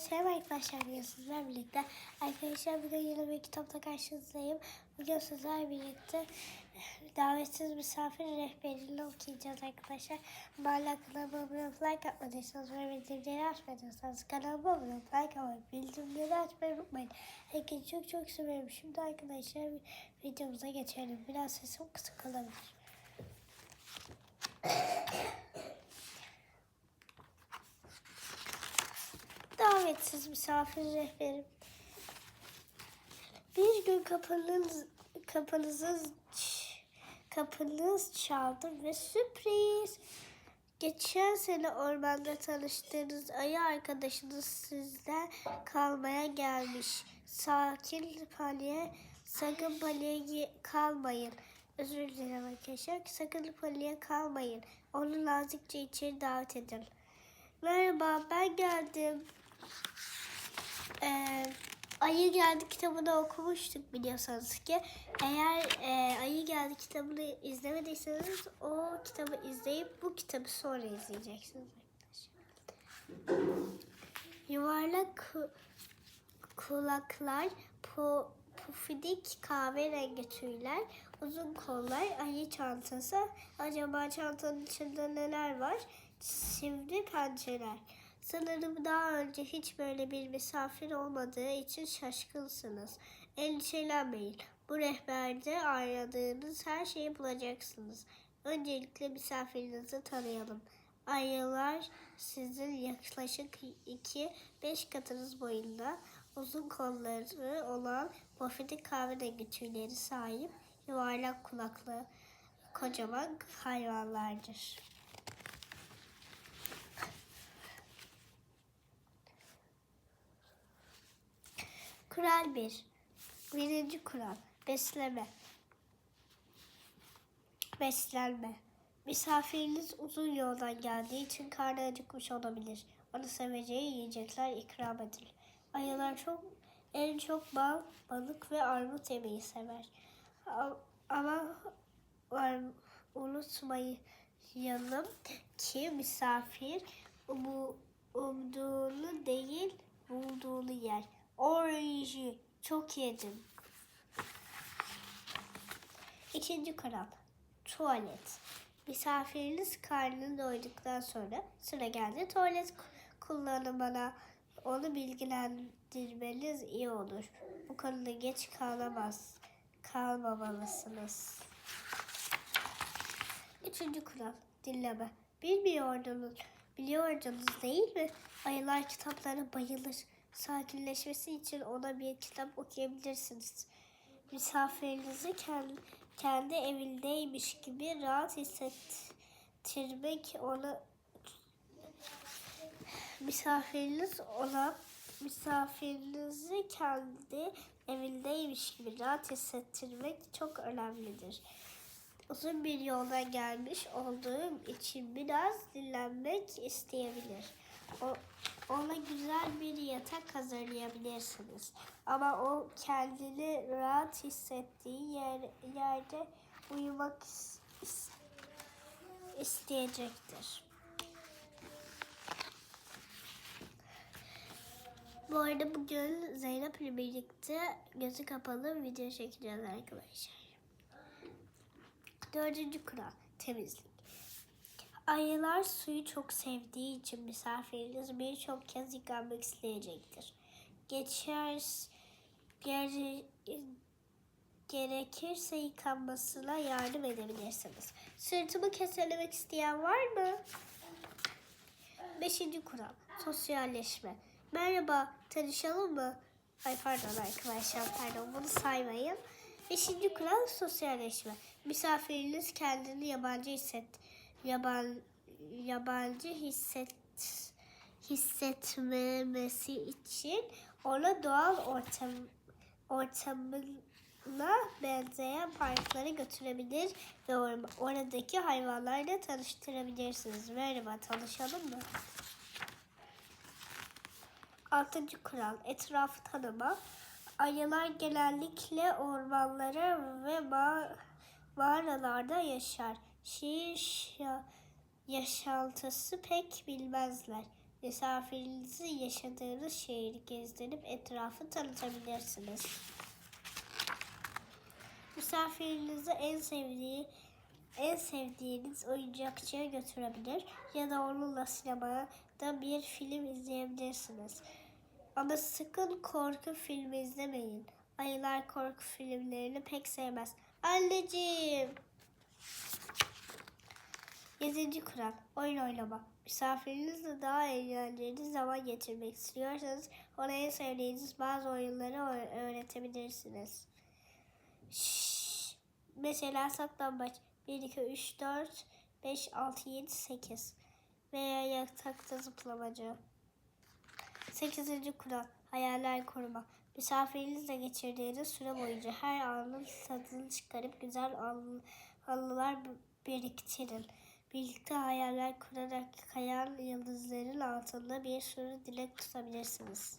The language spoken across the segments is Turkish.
Selam arkadaşlar. Bugün sizlerle birlikte Arkadaşlar bugün yeni bir kitapla karşınızdayım. Bugün sizlerle birlikte Davetsiz misafir rehberini okuyacağız arkadaşlar. Hala kanalıma abone olup like atmadıysanız ve bildirimleri açmadıysanız Kanalıma abone olup like atmayı bildirimleri açmayı unutmayın. Herkese çok çok seviyorum. Şimdi arkadaşlar videomuza geçelim. Biraz sesim kısık olabilir Davetsiz misafir rehberim. Bir gün kapınız kapınızı kapınız çaldı ve sürpriz. Geçen sene ormanda tanıştığınız ayı arkadaşınız sizden kalmaya gelmiş. Sakin paniğe sakın paniğe kalmayın. Özür dilerim arkadaşlar. Sakın paniğe kalmayın. Onu nazikçe içeri davet edin. Merhaba ben geldim. Ee, Ayı Geldi kitabını okumuştuk biliyorsanız ki. Eğer e, Ayı Geldi kitabını izlemediyseniz o kitabı izleyip bu kitabı sonra izleyeceksiniz arkadaşlar. Yuvarlak ku- kulaklar, pu, pufidik kahverengi tüyler, uzun kollar, ayı çantası. Acaba çantanın içinde neler var? Sivri pençeler. Sanırım daha önce hiç böyle bir misafir olmadığı için şaşkınsınız. Endişelenmeyin. Bu rehberde aradığınız her şeyi bulacaksınız. Öncelikle misafirinizi tanıyalım. Ayılar sizin yaklaşık 2-5 katınız boyunda uzun kolları olan pofidik kahverengi tüyleri sahip yuvarlak kulaklı kocaman hayvanlardır. Kural 1. Birinci kural. Besleme. Beslenme. Misafiriniz uzun yoldan geldiği için karnı acıkmış olabilir. Onu seveceği yiyecekler ikram edilir. Ayılar çok en çok bal, balık ve armut yemeyi sever. Ama unutmayalım ki misafir bu umduğunu değil bulduğunu yer. Orange çok yedim. İkinci kural. Tuvalet. Misafiriniz karnını doyduktan sonra sıra geldi tuvalet kullanımına onu bilgilendirmeniz iyi olur. Bu konuda geç kalamaz, kalmamalısınız. Üçüncü kural. Dinleme. Bilmiyordunuz, biliyordunuz değil mi? Ayılar kitaplara bayılır. Sakinleşmesi için ona bir kitap okuyabilirsiniz. Misafirinizi kendi, kendi evindeymiş gibi rahat hissettirmek ona misafiriniz ona misafirinizi kendi evindeymiş gibi rahat hissettirmek çok önemlidir. Uzun bir yoldan gelmiş olduğum için biraz dinlenmek isteyebilir. O, ona güzel bir yatak hazırlayabilirsiniz. Ama o kendini rahat hissettiği yer, yerde uyumak is- is- isteyecektir. Bu arada bugün Zeynep ile birlikte gözü kapalı video çekeceğiz arkadaşlar. Dördüncü kural temizlik. Ayılar suyu çok sevdiği için misafiriniz birçok kez yıkanmak isteyecektir. Geçer gere- gerekirse yıkanmasına yardım edebilirsiniz. Sırtımı keselemek isteyen var mı? Beşinci kural. Sosyalleşme. Merhaba, tanışalım mı? Ay pardon arkadaşlar, pardon bunu saymayın. Beşinci kural sosyalleşme. Misafiriniz kendini yabancı hisset, yaban, yabancı hisset, hissetmemesi için ona doğal ortam, ortamına benzeyen parklara götürebilir ve or- oradaki hayvanlarla tanıştırabilirsiniz. Merhaba, tanışalım mı? Altıncı kural etrafı tanıma. Ayılar genellikle ormanlara ve ma- mağaralarda yaşar. Şa- yaşantısı pek bilmezler. misafirinizi yaşadığınız şehri gezdirip etrafı tanıtabilirsiniz. Misafirinizi en sevdiği en sevdiğiniz oyuncakçıya götürebilir ya da onunla sinemada bir film izleyebilirsiniz. Ama sakın korku filmi izlemeyin. Ayılar korku filmlerini pek sevmez. Anneciğim. Yedinci kural. Oyun oynama. Misafirinizle daha eğlenceli zaman geçirmek istiyorsanız ona en sevdiğiniz bazı oyunları öğ- öğretebilirsiniz. Şşş. Mesela saklambaç. 1, 2, 3, 4, 5, 6, 7, 8. Veya yatakta zıplamaca. 8. kural. Hayaller koruma. Misafirinizle geçirdiğiniz süre boyunca her anın tadını çıkarıp güzel an- anılar biriktirin. Birlikte hayaller kurarak kayan yıldızların altında bir sürü dilek tutabilirsiniz.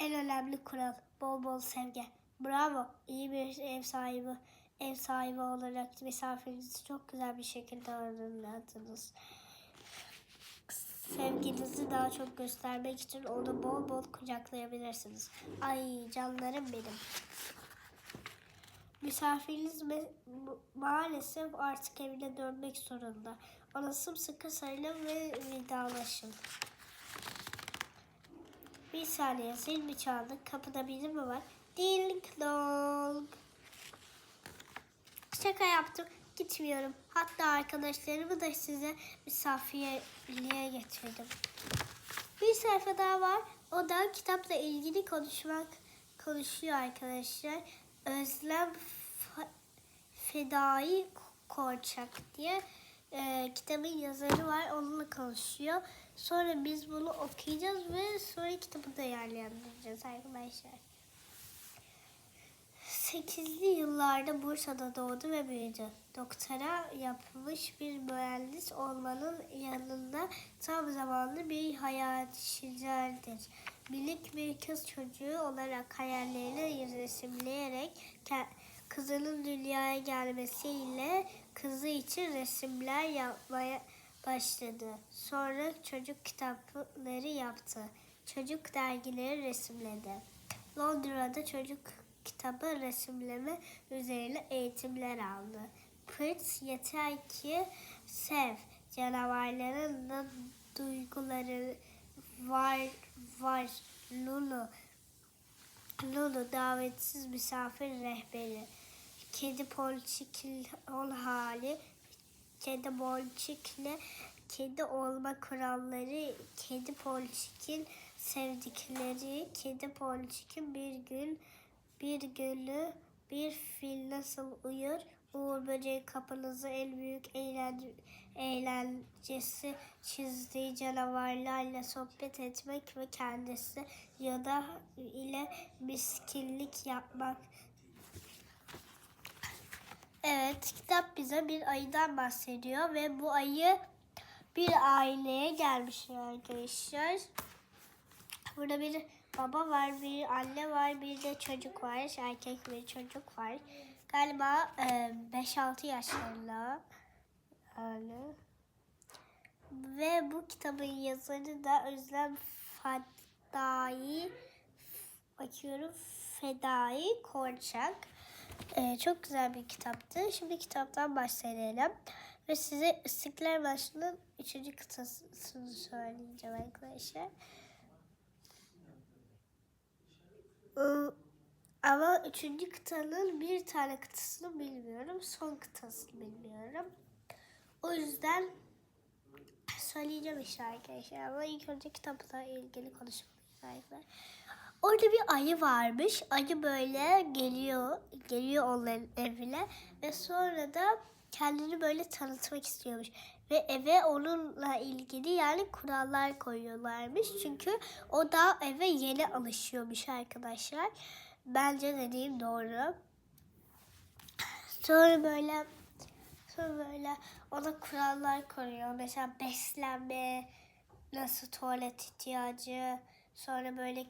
En önemli kural bol bol sevgi. Bravo, iyi bir ev sahibi. Ev sahibi olarak misafirinizi çok güzel bir şekilde ağırladınız. Sevginizi daha çok göstermek için onu bol bol kucaklayabilirsiniz. Ay canlarım benim. Misafiriniz me- ma- maalesef artık evine dönmek zorunda. Ona sımsıkı sarılın ve vedalaşın. Bir saniye zil mi çaldı? Kapıda biri mi var? Ding dong. Şaka yaptım. Gitmiyorum. Hatta arkadaşlarımı da size misafirliğe getirdim. Bir sayfa daha var. O da kitapla ilgili konuşmak konuşuyor arkadaşlar. Özlem Fedai Korçak diye e, kitabın yazarı var. Onunla konuşuyor. Sonra biz bunu okuyacağız ve sonra kitabı da yerlendireceğiz arkadaşlar. 8'li yıllarda Bursa'da doğdu ve büyüdü. Doktora yapmış bir mühendis olmanın yanında tam zamanlı bir hayatçılardır. Minik bir kız çocuğu olarak hayallerini resimleyerek kızının dünyaya gelmesiyle kızı için resimler yapmaya başladı. Sonra çocuk kitapları yaptı. Çocuk dergileri resimledi. Londra'da çocuk kitabı resimleme üzerine eğitimler aldı. Prince yeter ki sev. Canavarların da duyguları var var. Lulu. Lulu davetsiz misafir rehberi. Kedi Ponçik'in ol hali. Kedi Ponçik'le kedi olma kuralları. Kedi Ponçik'in sevdikleri. Kedi Ponçik'in bir gün bir gölü bir fil nasıl uyur? Uğur böceği kapınızı en büyük eğlence, eğlencesi çizdiği canavarlarla sohbet etmek ve kendisi ya da ile miskinlik yapmak. Evet, kitap bize bir ayıdan bahsediyor ve bu ayı bir aileye gelmiş arkadaşlar. Burada bir baba var, bir anne var, bir de çocuk var. Erkek bir çocuk var. Galiba e, 5-6 yaşlarında. Yani. Ve bu kitabın yazarı da Özlem Fedai bakıyorum Fedai Korçak. E, çok güzel bir kitaptı. Şimdi kitaptan bahsedelim. Ve size İstiklal Marşı'nın 3. kıtasını söyleyeceğim arkadaşlar. Ama üçüncü kıtanın bir tane kıtasını bilmiyorum. Son kıtasını bilmiyorum. O yüzden söyleyeceğim işte arkadaşlar. Ama ilk önce kitapla ilgili konuşmalıyız. Orada bir ayı varmış. Ayı böyle geliyor, geliyor onların evine ve sonra da kendini böyle tanıtmak istiyormuş. Ve eve onunla ilgili yani kurallar koyuyorlarmış. Çünkü o da eve yeni alışıyormuş arkadaşlar. Bence dediğim doğru. Sonra böyle sonra böyle ona kurallar koyuyor. Mesela beslenme, nasıl tuvalet ihtiyacı, sonra böyle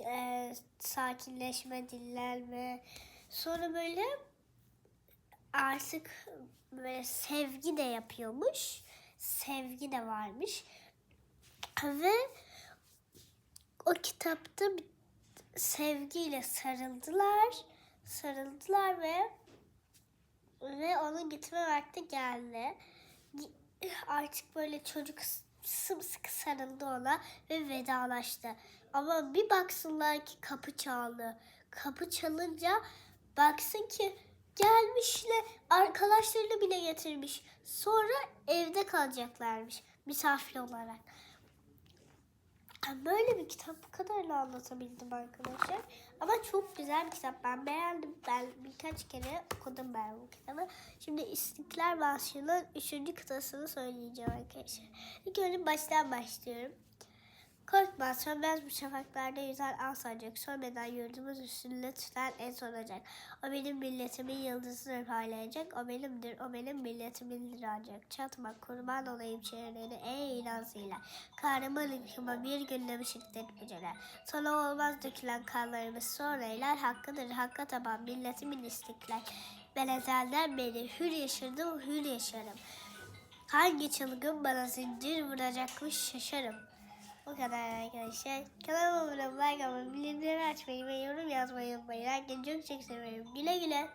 e, sakinleşme, dinlenme. Sonra böyle artık böyle sevgi de yapıyormuş. sevgi de varmış. Ve o kitapta bir sevgiyle sarıldılar. Sarıldılar ve ve onun gitme vakti geldi. Artık böyle çocuk sımsıkı sarıldı ona ve vedalaştı. Ama bir baksınlar ki kapı çaldı. Kapı çalınca baksın ki gelmişle arkadaşlarını bile getirmiş. Sonra evde kalacaklarmış misafir olarak. Böyle bir kitap bu kadarını anlatabildim arkadaşlar. Ama çok güzel bir kitap. Ben beğendim. Ben birkaç kere okudum ben bu kitabı. Şimdi İstiklal Marşı'nın 3. kıtasını söyleyeceğim arkadaşlar. İlk önce baştan başlıyorum. Korkma sönmez bu şafaklarda yüzen al sancak. Sönmeden yurdumuz üstünde tüten en son olacak. O benim milletimin yıldızıdır parlayacak. O benimdir, o benim milletimindir ancak. Çatma kurban olayım şehirleri ey inansıyla. Kahraman hüküme bir günde bir şiddet geceler. Sana olmaz dökülen kanlarımız sonra eyler hakkıdır. Hakka taban milletimin istiklal. Ben ezelden beri hür yaşadım, hür yaşarım. Hangi çılgın bana zincir vuracakmış şaşarım. Bu kadar arkadaşlar. Kanalıma abone olmayı, bildirimleri açmayı ve yorum yazmayı unutmayın. Herkese çok çok seviyorum. Güle güle.